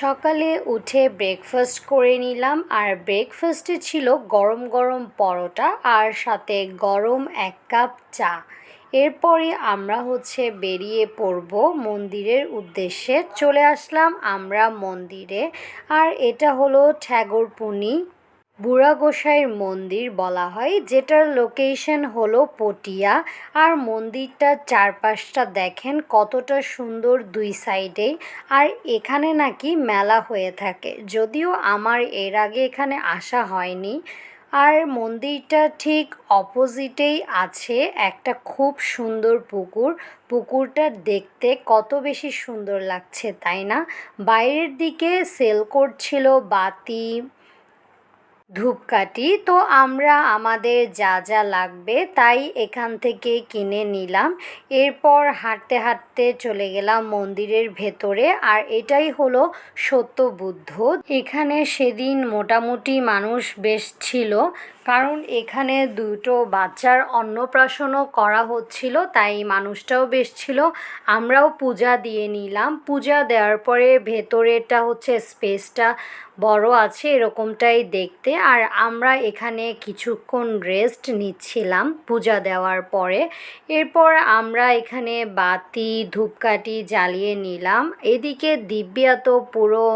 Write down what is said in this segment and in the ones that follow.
সকালে উঠে ব্রেকফাস্ট করে নিলাম। আর ব্রেকফাস্টে ছিল গরম গরম পরোটা আর সাথে গরম এক কাপ চা। এরপরে আমরা হচ্ছে বেরিয়ে পড়ব মন্দিরের উদ্দেশ্যে। চলে আসলাম আমরা মন্দিরে। আর এটা হলো ঠ্যাগরপুনি বুড়া গোসাইয়ের মন্দির বলা হয়, যেটার লোকেশন হলো পটিয়া। আর মন্দিরটার চারপাশটা দেখেন কতটা সুন্দর দুই সাইডে। আর এখানে নাকি মেলা হয়ে থাকে, যদিও আমার এর আগে এখানে আসা হয়নি। আর মন্দিরটা ঠিক অপোজিটেই আছে একটা খুব সুন্দর পুকুর। পুকুরটা দেখতে কত বেশি সুন্দর লাগছে, তাই না? বাইরের দিকে সেল করছিল বাতি ধূপকাঠি। তো আমরা, আমাদের যা যা লাগবে তাই এখান থেকে কিনে নিলাম। এরপর হাঁটতে হাঁটতে চলে গেলাম মন্দিরের ভেতরে। আর এটাই হলো সত্য বুদ্ধ। এখানে সেদিন মোটামুটি মানুষ বেশ ছিল। কারণ এখানে দুটো বাচ্চার অন্নপ্রাশনও করা হচ্ছিল, তাই মানুষটাও বেশ ছিল। আমরাও পূজা দিয়ে নিলাম। পূজা দেওয়ার পরে ভেতরেটা হচ্ছে স্পেসটা বড় আছে এরকমটাই দেখতে। আর আমরা এখানে কিছুক্ষণ রেস্ট নিচ্ছিলাম পূজা দেওয়ার পরে। এরপর আমরা এখানে বাতি, ধূপকাঠি জ্বালিয়ে নিলাম। এদিকে দিব্যা তো পুরো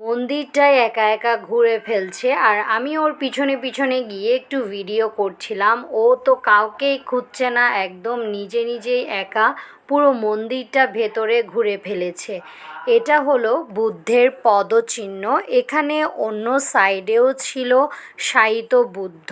মন্দিরটাই একা একা ঘুরে ফেলছে আর আমি ওর পিছনে পিছনে গিয়ে একটু ভিডিও করছিলাম। ও তো কাউকেই খুঁজছে না, একদম নিজে নিজেই একা পুরো মন্দিরটা ভেতরে ঘুরে ফেলেছে। এটা হলো বুদ্ধের পদচিহ্ন। এখানে অন্য সাইডেও ছিল শায়িত বুদ্ধ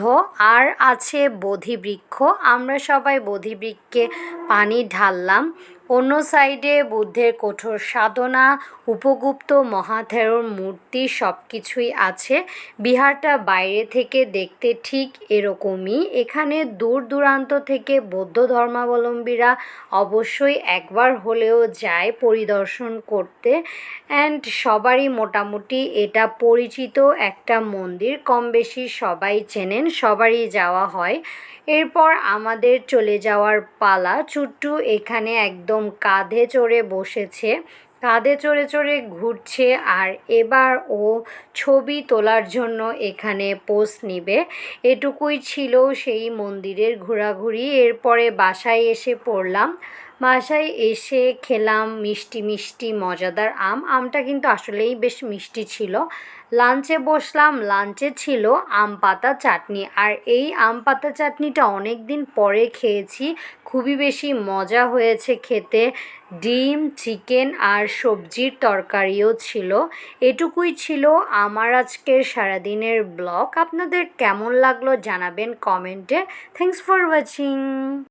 আর আছে বোধিবৃক্ষ। আমরা সবাই বোধিবৃক্ষে পানি ঢাললাম। অন্য সাইডে বুদ্ধের কঠোর সাধনা, উপগুপ্ত মহাথেরোর মূর্তি সব কিছুই আছে। বিহারটা বাইরে থেকে দেখতে ঠিক এরকমই। এখানে দূর দূরান্ত থেকে বৌদ্ধ ধর্মাবলম্বীরা অবশ্যই একবার হলেও যায় পরিদর্শন করতে। অ্যান্ড সবারই মোটামুটি এটা পরিচিত একটা মন্দির কম বেশি সবাই চেনেন, সবারই যাওয়া হয়। এরপর আমাদের চলে যাওয়ার পালা। চুট্টু এখানে একদম কাঁধে চড়ে বসেছে। কাঁধে চড়ে চড়ে ঘুরছে আর এবার ও ছবি তোলার জন্য এখানে পোস্ট নিবে। এটুকুই ছিল সেই মন্দিরের ঘোরাঘুরি। এরপরে বাসায় এসে পড়লাম। বাসায় এসে খেলাম, মিষ্টি মিষ্টি, মজাদার আম। আমটা কিন্তু আসলেই বেশ মিষ্টি ছিল। লাঞ্চে বসলাম, লাঞ্চে ছিল আম পাতা চাটনি। আর এই আম পাতা চাটনিটা অনেক দিন পরে খেয়েছি। খুবই বেশি মজা হয়েছে খেতে। ডিম, চিকেন আর সবজির তরকারিও ছিল। এটুকুই ছিল আমার আজকের সারাদিনের ব্লগ। আপনাদের কেমন লাগল জানাবেন কমেন্টে। Thanks for watching